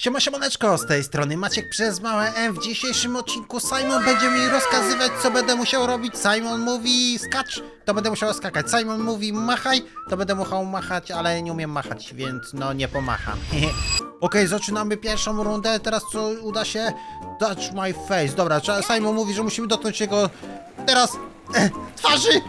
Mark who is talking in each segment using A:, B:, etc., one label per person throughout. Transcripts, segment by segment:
A: Siema siemaneczko, z tej strony Maciek przez małe M. W dzisiejszym odcinku Simon będzie mi rozkazywać, co będę musiał robić. Simon mówi skacz, to będę musiał skakać. Simon mówi machaj, to będę musiał machać, ale nie umiem machać, więc no nie pomacham. Okej, zaczynamy pierwszą rundę, teraz co uda się? Touch my face. Dobra, Simon mówi, że musimy dotknąć jego teraz e, twarzy.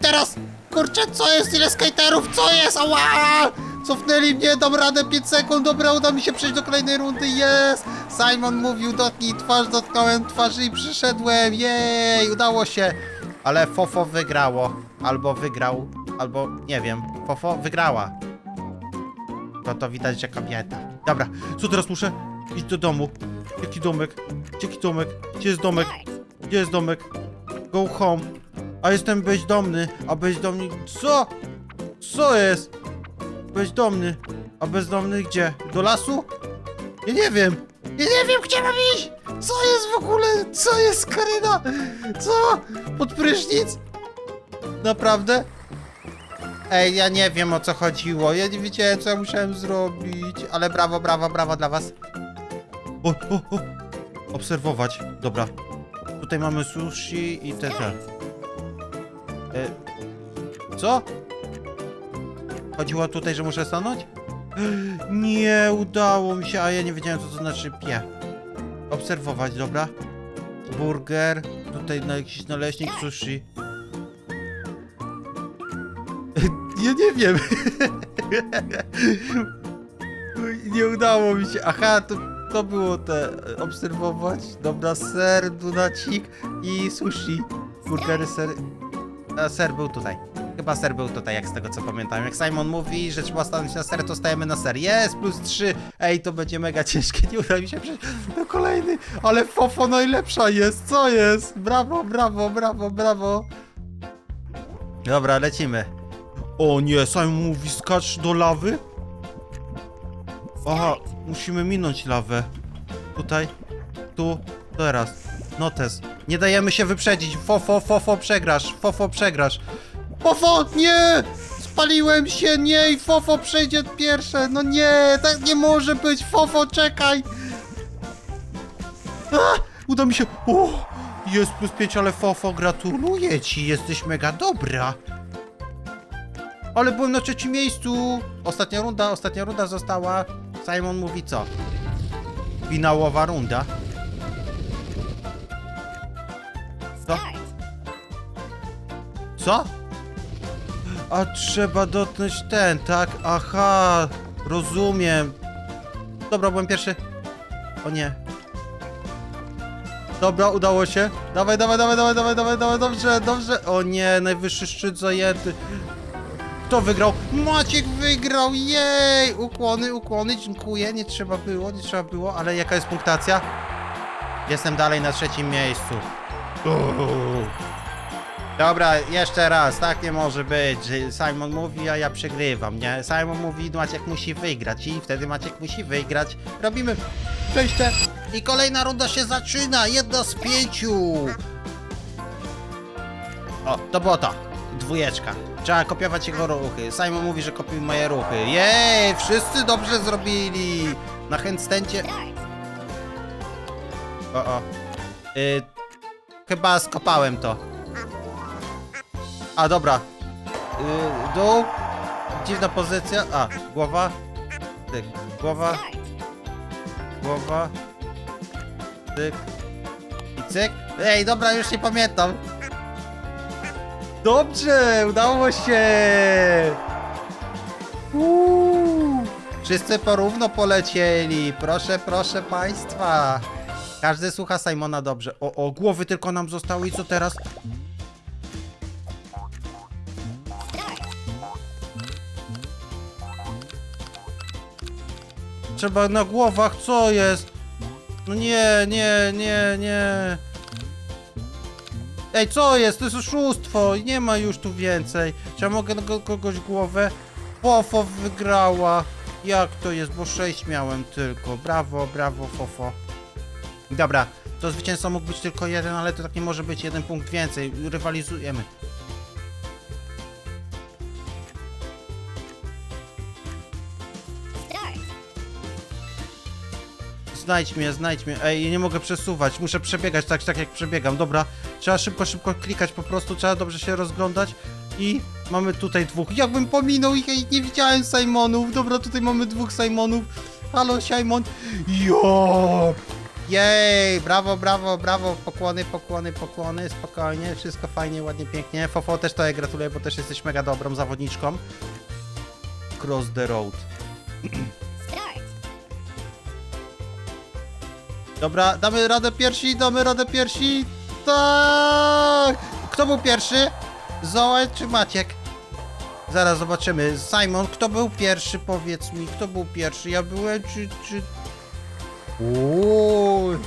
A: Teraz, kurczę, co jest? Ile skaterów? Co jest? Ała! Cofnęli mnie, dam radę 5 sekund, dobra, uda mi się przejść do kolejnej rundy, jest! Simon mówił, dotknij twarz, dotknąłem twarzy i przyszedłem, jej, udało się! Ale Fofo wygrało, albo wygrał, albo nie wiem, Fofo wygrała. To to widać, że kobieta. Dobra, co teraz muszę? Iść do domu. Jaki domek? Jaki domek? Gdzie jest domek? Gdzie jest domek? Go home. A jestem bezdomny, a bezdomny... Co? Co jest? Bezdomny. A bezdomny gdzie? Do lasu? Ja nie wiem. Ja nie wiem, gdzie mam iść! Co jest w ogóle? Co jest, Karyna? Co? Pod prysznic? Naprawdę? Ej, ja nie wiem o co chodziło. Ja nie wiedziałem, co ja musiałem zrobić. Ale brawo, brawo, brawo dla was. O, o, o. Obserwować. Dobra. Tutaj mamy sushi i te. E, co? Chodziło tutaj, że muszę stanąć? Nie udało mi się, a ja nie wiedziałem, co to znaczy pie. Obserwować, dobra? Burger, tutaj na jakiś naleśnik sushi. Ja nie wiem. Nie udało mi się. Aha, to, to było te obserwować. Dobra, ser, dunacik i sushi. Burgery, ser. A ser był tutaj. Chyba ser był tutaj, jak z tego co pamiętam. Jak Simon mówi, że trzeba stanąć na ser, to stajemy na ser. Jest, plus 3. Ej, to będzie mega ciężkie. Nie uda mi się przejść do kolejny. Ale Fofo najlepsza jest. Co jest? Brawo, brawo, brawo, brawo. Dobra, lecimy. O nie, Simon mówi skacz do lawy? Aha, musimy minąć lawę. Tutaj, tu, teraz. Notes. Nie dajemy się wyprzedzić. Fofo, fofo, przegrasz. Fofo, przegrasz. Fofo, nie! Spaliłem się, nie! I Fofo przejdzie pierwsze. No nie, tak nie może być. Fofo, czekaj. A, uda mi się. O, jest plus 5, ale Fofo, gratuluję ci. Jesteś mega dobra. Ale byłem na trzecim miejscu. Ostatnia runda, ostatnia runda została. Simon mówi co? Finałowa runda. Co? Co? A trzeba dotknąć ten, tak? Aha, rozumiem. Dobra, byłem pierwszy. O nie. Dobra, udało się. Dawaj, dawaj, dawaj, dawaj, dawaj, dawaj, dawaj, dobrze, dobrze. O nie, najwyższy szczyt zajęty. Kto wygrał? Maciek wygrał, jej! Ukłony, ukłony, dziękuję. Nie trzeba było, nie trzeba było, ale jaka jest punktacja? Jestem dalej na trzecim miejscu. Uuu. Dobra, jeszcze raz, tak nie może być. Simon mówi, a ja przegrywam, nie? Simon mówi, Maciek musi wygrać i wtedy Maciek musi wygrać. Robimy przejście i kolejna runda się zaczyna, jedna z pięciu. O, to było to. Dwójeczka. Trzeba kopiować jego ruchy. Simon mówi, że kopiuj moje ruchy. Jej, wszyscy dobrze zrobili. Na handstandzie... O, o. Y, chyba skopałem to. A, dobra. Y, dół. Dziwna pozycja. A, głowa. Tyk. Głowa. Głowa. Tyk. I cyk. Ej, dobra, już nie pamiętam. Dobrze, udało się! Uuu. Wszyscy porówno polecieli. Proszę, proszę państwa. Każdy słucha Simona dobrze. O, o, głowy tylko nam zostały i co teraz? Trzeba na głowach, co jest? No nie, nie, nie, nie. Ej, co jest? To jest oszustwo. Nie ma już tu więcej. Czy ja mogę na ko- kogoś głowę? Fofo wygrała. Jak to jest? Bo 6 miałem tylko. Brawo, brawo, Fofo. Dobra, to zwycięzca mógł być tylko jeden, ale to tak nie może być jeden punkt więcej. Rywalizujemy. Znajdź mnie, znajdź mnie. Ej, nie mogę przesuwać, muszę przebiegać tak, tak jak przebiegam. Dobra, trzeba szybko, szybko klikać po prostu, trzeba dobrze się rozglądać. I mamy tutaj dwóch. Jakbym pominął ich, ej, nie widziałem Simonów. Dobra, tutaj mamy dwóch Simonów. Halo, Simon. Jo! Jej, brawo, brawo, brawo, pokłony, pokłony, pokłony, spokojnie, wszystko fajnie, ładnie, pięknie. Fofo też to gratuluję, bo też jesteś mega dobrą zawodniczką. Cross the road. Dobra, damy radę pierwsi, damy radę pierwsi. Tak! Kto był pierwszy? Zoe czy Maciek? Zaraz zobaczymy. Simon, kto był pierwszy? Powiedz mi, kto był pierwszy? Ja byłem czy... czy... Uuu.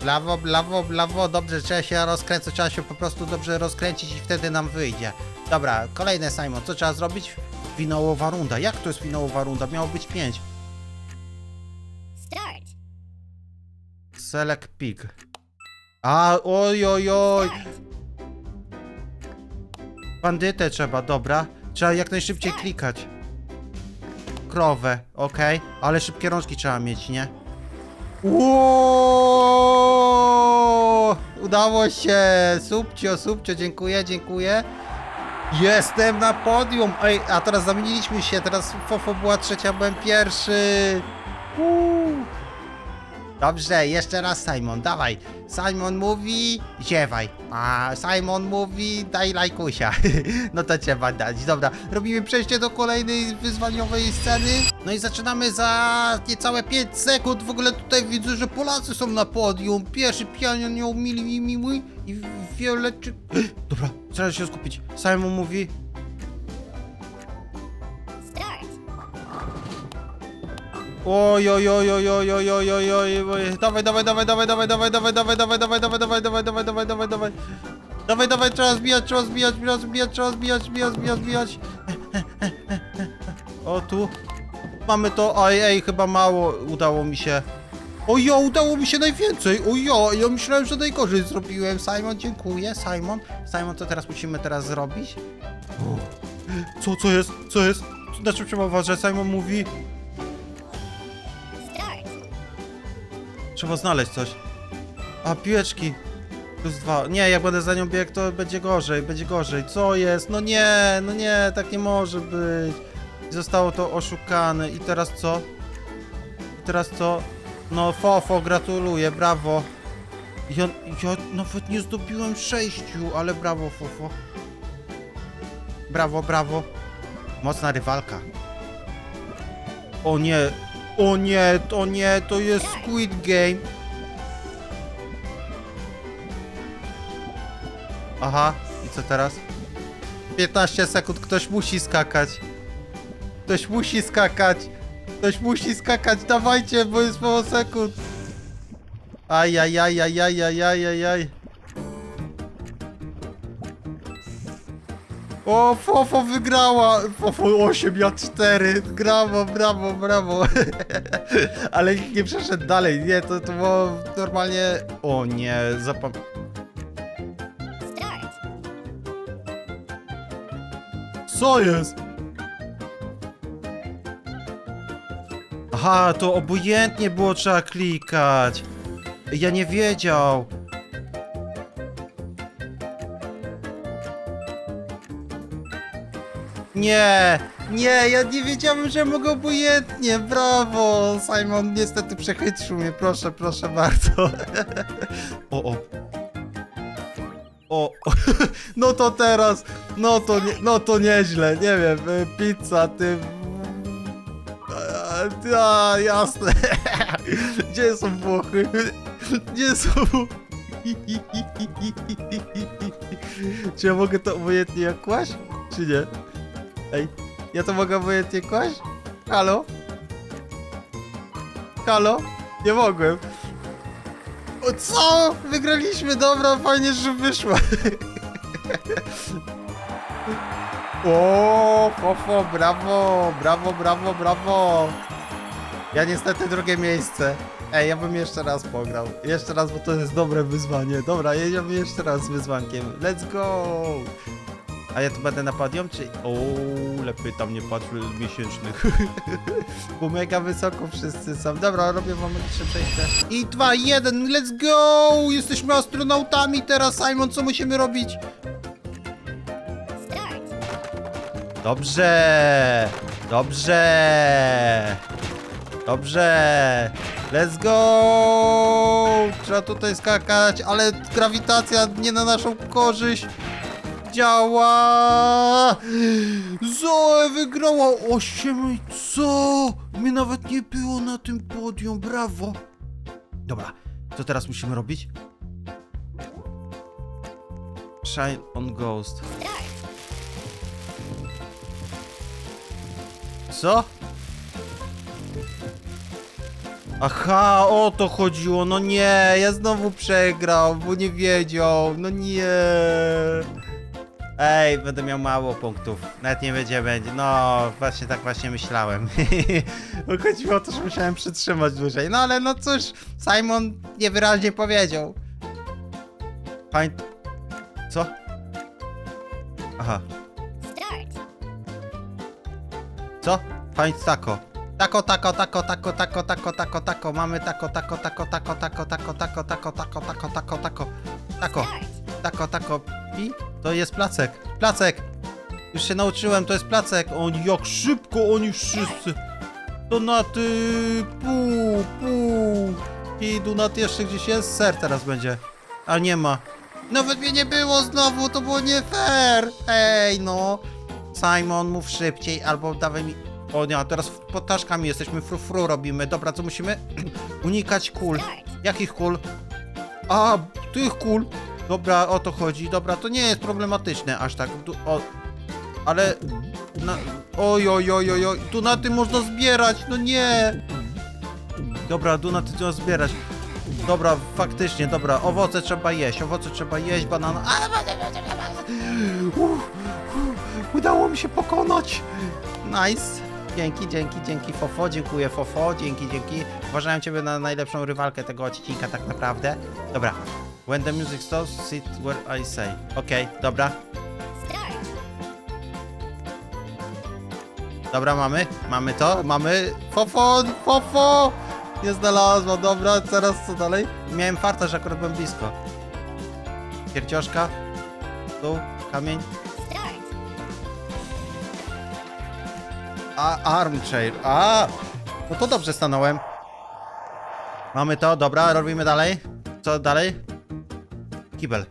A: Blawo, blawo, blawo. Dobrze, trzeba się rozkręcać, trzeba się po prostu dobrze rozkręcić i wtedy nam wyjdzie. Dobra, kolejne Simon. Co trzeba zrobić? Finałowa runda. Jak to jest finałowa runda? Miało być pięć. Select pig. A, oj, oj, oj. Bandytę trzeba, dobra. Trzeba jak najszybciej klikać. Krowę, okej. Ale szybkie rączki trzeba mieć, nie? Ło! Udało się! Subcio, subcio, dziękuję, dziękuję. Jestem na podium! Ej, a teraz zamieniliśmy się, teraz Fofo była trzecia, byłem pierwszy. Uuu. Dobrze, jeszcze raz Simon, dawaj. Simon mówi, ziewaj. A Simon mówi, daj lajkusia. no to trzeba dać. Dobra, robimy przejście do kolejnej wyzwaniowej sceny. No i zaczynamy za niecałe 5 sekund. W ogóle tutaj widzę, że Polacy są na podium. Pierwszy pianio mili mi miły i Violetczy... Dobra, trzeba się skupić. Simon mówi, Oj, oj, oj, oj, oj, oj, oj, oj, oj, oj, dawaj, dawaj, dawaj, dawaj, dawaj, dawaj, dawaj, dawaj, dawaj, dawaj, dawaj, dawaj, dawaj, dawaj, dawaj, dawaj, dawaj. Dawaj, dawaj, trzeba zbijać, trzeba zbijać, trzeba zbijać, trzeba zbijać, zbijać, zbijać, zbijać. O, tu. Mamy to, ej, ej, chyba mało udało mi się. O ja, udało mi się najwięcej, o ja, myślałem, że najgorzej zrobiłem. Simon, dziękuję, Simon. Simon, co teraz musimy teraz zrobić? Co, co jest, co jest? Na czym trzeba uważać? Simon mówi, Trzeba znaleźć coś. A, piłeczki. Plus dwa. Nie, jak będę za nią biegł, to będzie gorzej, będzie gorzej. Co jest? No nie, no nie, tak nie może być. Zostało to oszukane. I teraz co? I teraz co? No, Fofo, gratuluję, brawo. Ja, ja nawet nie zdobiłem sześciu, ale brawo, Fofo. Brawo, brawo. Mocna rywalka. O nie, o nie, to nie, to jest Squid Game. Aha, i co teraz? 15 sekund, ktoś musi skakać. Ktoś musi skakać. Ktoś musi skakać, dawajcie, bo jest mało sekund. Aj, O, Fofo wygrała! Fofo 8, ja 4. Brawo, brawo, brawo. Ale nikt nie przeszedł dalej. Nie, to, to było normalnie... O nie, zapam...
B: Start.
A: Co jest? Aha, to obojętnie było trzeba klikać. Ja nie wiedział. Nie, nie, ja nie wiedziałem, że mogę obojętnie. Brawo, Simon niestety przechytrzył mnie, proszę, proszę bardzo. o, o. O, no to teraz, no to, nie, no to nieźle, nie wiem, y, pizza, ty... A, a, jasne. Gdzie są Włochy? Gdzie są... Czy ja mogę to obojętnie jak kłaść? Czy nie? Ej, ja to mogę obojętnie kłaść? Halo? Halo? Nie mogłem. O co? Wygraliśmy, dobra, fajnie, że wyszła. O, fofo, brawo, brawo, brawo, brawo. Ja niestety drugie miejsce. Ej, ja bym jeszcze raz pograł. Jeszcze raz, bo to jest dobre wyzwanie. Dobra, jedziemy jeszcze raz z wyzwankiem. Let's go! A ja tu będę na podium, czy... O, lepiej tam nie patrzę miesięcznych. Bo mega wysoko wszyscy są. Dobra, robię wam magiczne przejście. I dwa, jeden, let's go! Jesteśmy astronautami teraz, Simon, co musimy robić? Dobrze! Dobrze! Dobrze! Let's go! Trzeba tutaj skakać, ale grawitacja nie na naszą korzyść działa! Zoe wygrała 8 co? Mnie nawet nie było na tym podium, brawo! Dobra, co teraz musimy robić? Shine on Ghost. Co? Aha, o to chodziło, no nie, ja znowu przegrał, bo nie wiedział, no nie. Ej, będę miał mało punktów, nawet nie będzie, będzie, no właśnie tak właśnie myślałem. Chodziło o to, że musiałem przytrzymać dłużej, no ale no cóż, Simon niewyraźnie powiedział. Pań... Co? Aha,
B: Start.
A: Co? Pańc tako. Tako, tako, tako, tako, tako, tako, tako, tako. Mamy tako, tako, tako, tako, tako, tako, tako, tako, tako, tako, tako, tako. Tako,
B: Start.
A: Tako, tako. I to jest placek. Placek! Już się nauczyłem, to jest placek. Oni jak szybko, oni wszyscy. Donaty, pół, pół. I Donat jeszcze gdzieś jest? Ser teraz będzie. A nie ma. Nawet mnie nie było znowu, to było nie fair. Ej, no. Simon, mów szybciej, albo dawaj mi... O nie, a teraz potaszkami jesteśmy, fru fru robimy. Dobra, co musimy? Unikać kul. Jakich kul? A, tych kul. Dobra, o to chodzi. Dobra, to nie jest problematyczne aż tak. Du o, ale... Na, oj, oj, oj, oj, oj. Tu na tym można zbierać, no nie. Dobra, tu na tym można zbierać. Dobra, faktycznie, dobra. Owoce trzeba jeść, owoce trzeba jeść, banana... Uff, udało mi się pokonać. Nice. Dzięki, dzięki, dzięki Fofo, dziękuję Fofo, dzięki, dzięki. Uważałem Ciebie na najlepszą rywalkę tego odcinka tak naprawdę. Dobra. When the music stops, sit where I say. Okej, dobra.
B: Start.
A: Dobra, mamy, mamy to, mamy. Fofo, Fofo! Nie znalazła, dobra, teraz co dalej? Miałem farta, że akurat byłem blisko. Pierdzioszka. Tu, kamień.
B: Start.
A: A, armchair. A! No to dobrze stanąłem. Mamy to, dobra, robimy dalej. Co dalej? Kibel.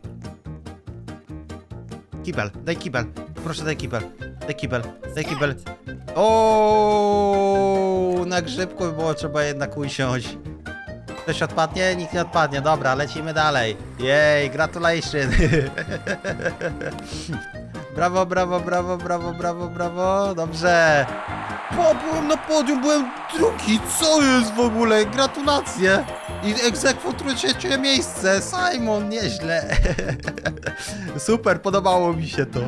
A: Kibel, daj kibel. Proszę, daj kibel. Daj kibel, daj kibel. O, na grzybku by było trzeba jednak usiąść. Ktoś odpadnie? Nikt nie odpadnie. Dobra, lecimy dalej. Jej, gratulation. brawo, brawo, brawo, brawo, brawo, brawo. Dobrze. O, byłem na podium, byłem drugi. Co jest w ogóle? Gratulacje. I egzekwo trzecie miejsce. Simon, nieźle. Super, podobało mi się to.